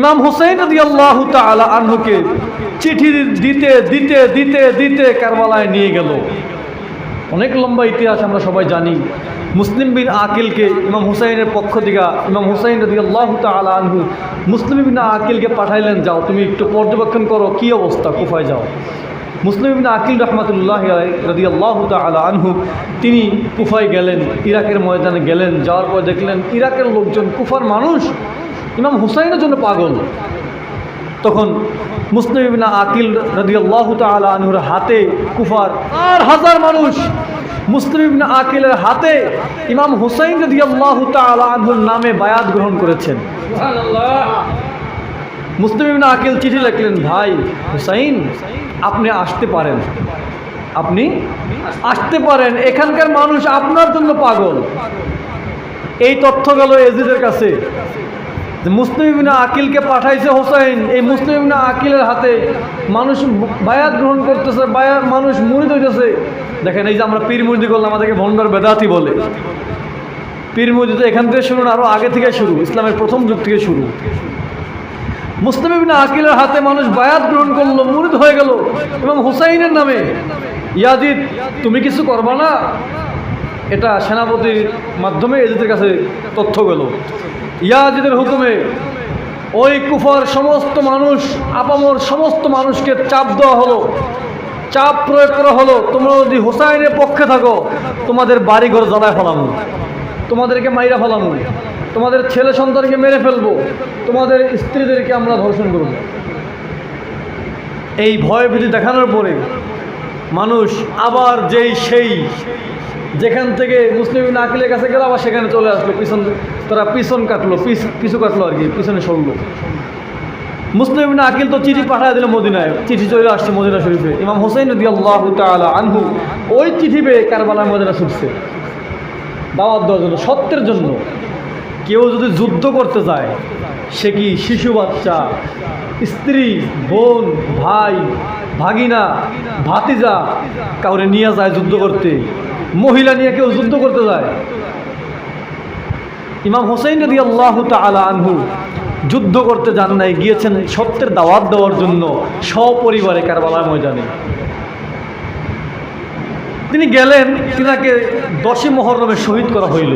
ইমাম হুসাইন তালা আনহুকে চিঠি দিতে দিতে দিতে দিতে কারবালায় নিয়ে গেল। অনেক লম্বা ইতিহাস আমরা সবাই জানি। মুসলিম বিন আকিলকে ইমাম হুসাইনের পক্ষ থেকে, ইমাম হুসাইন রদি আল্লাহ আনহু মুসলিম বিন আকিলকে পাঠাইলেন, যাও, তুমি একটু পর্যবেক্ষণ করো, কী অবস্থা? কুফায় যাও। মুসলিম বিন আকিল রহমতুল্লাহ রদি আল্লাহ আনহু, তিনি কুফায় গেলেন, ইরাকের ময়দানে গেলেন, যাওয়ার পর দেখলেন, ইরাকের লোকজন কুফার মানুষ। ইমাম হুসাইনের জন্য পাগল। তখন মুসলিম আকিল রদিয়াল্লাহ তালা আনহুর হাতে কুফার আর হাজার মানুষ মুসলিম ইবিনা আকিলের হাতে ইমাম হুসাইন রদিয়াল্লাহ তালা আনহুর নামে বায়াত গ্রহণ করেছেন। মুসলিম ইবিনা আকিল চিঠি লিখলেন, ভাই হুসাইন, আপনি আসতে পারেন। আপনি আসতে পারেন। এখানকার মানুষ আপনার জন্য পাগল। এই তথ্য গেল এজিদের কাছে। মুসলিম ইবিনা আকিলকে পাঠাইছে হোসাইন, এই মুসলিম ইবিনা আকিলের হাতে মানুষ বায়াত গ্রহণ করতেছে, বায়াত মানুষ মুড়ি হইতেছে দেখেন এই যে আমরা পীর মুরিদি করলাম, আমাদেরকে ভণ্ডার বেদাতি বলে। পীর মুরিদি তো এখান থেকে শুরু না আরও আগে থেকে শুরু, ইসলামের প্রথম যুগ থেকে শুরু। মুসলিম ইবিনা আকিলের হাতে মানুষ বায়াত গ্রহণ করল মুরিদ হয়ে গেল। এবং হুসাইনের নামে, ইয়াজিদ, তুমি কিছু করবা না? এটা সেনাপতির মাধ্যমে এদের কাছে তথ্য গেল। ইয়াজিদের হুকুমে ওই কুফর সমস্ত মানুষ, আপামর সমস্ত মানুষকে চাপ দেওয়া হলো। চাপ প্রয়োগ করা হলো, তোমরা যদি হোসাইনের পক্ষে থাকো, তোমাদের বাড়িঘর জ্বালায় ফেলামো। তোমাদেরকে মাইরা ফেলামো। তোমাদের ছেলে সন্তানকে মেরে ফেলব। তোমাদের স্ত্রীদেরকে আমরা ধর্ষণ করব। এই ভয় ভীতি দেখানোর পরে মানুষ আবার যেই সেই যেখান থেকে মুসলিম নাকিলের কাছে গেল, আবার সেখানে চলে আসলো, পিছন তারা পিছন কাটলো, পিছ, পিছু কাটলো আর কি, পিছনে সরলো। মুসলিম আকিল তো চিঠি পাঠায় দিল মদিনায়। চিঠি চলে আসছে মদিনা শরীফে। ইমাম হোসেন আনহু ওই চিঠি পেয়ে কারবালায় মদিনা ছুটছে। দাওয়াত দেওয়ার জন্য, সত্যের জন্য। কেউ যদি যুদ্ধ করতে যায়, সে কি শিশু বাচ্চা, স্ত্রী, বোন, ভাই, ভাগিনা, ভাতিজা কাউরে নিয়ে যায় যুদ্ধ করতে? মহিলা নিয়ে কেউ যুদ্ধ করতে যায়। ইমাম হোসেন রদি আল্লাহ তালা আনহু যুদ্ধ করতে যান নাই, গিয়েছেন সত্যের দাওয়াত দেওয়ার জন্য সপরিবারে কারবালার ময়দানে। তিনি গেলেন, তিনাকে দশই মহরমে শহীদ করা হইল।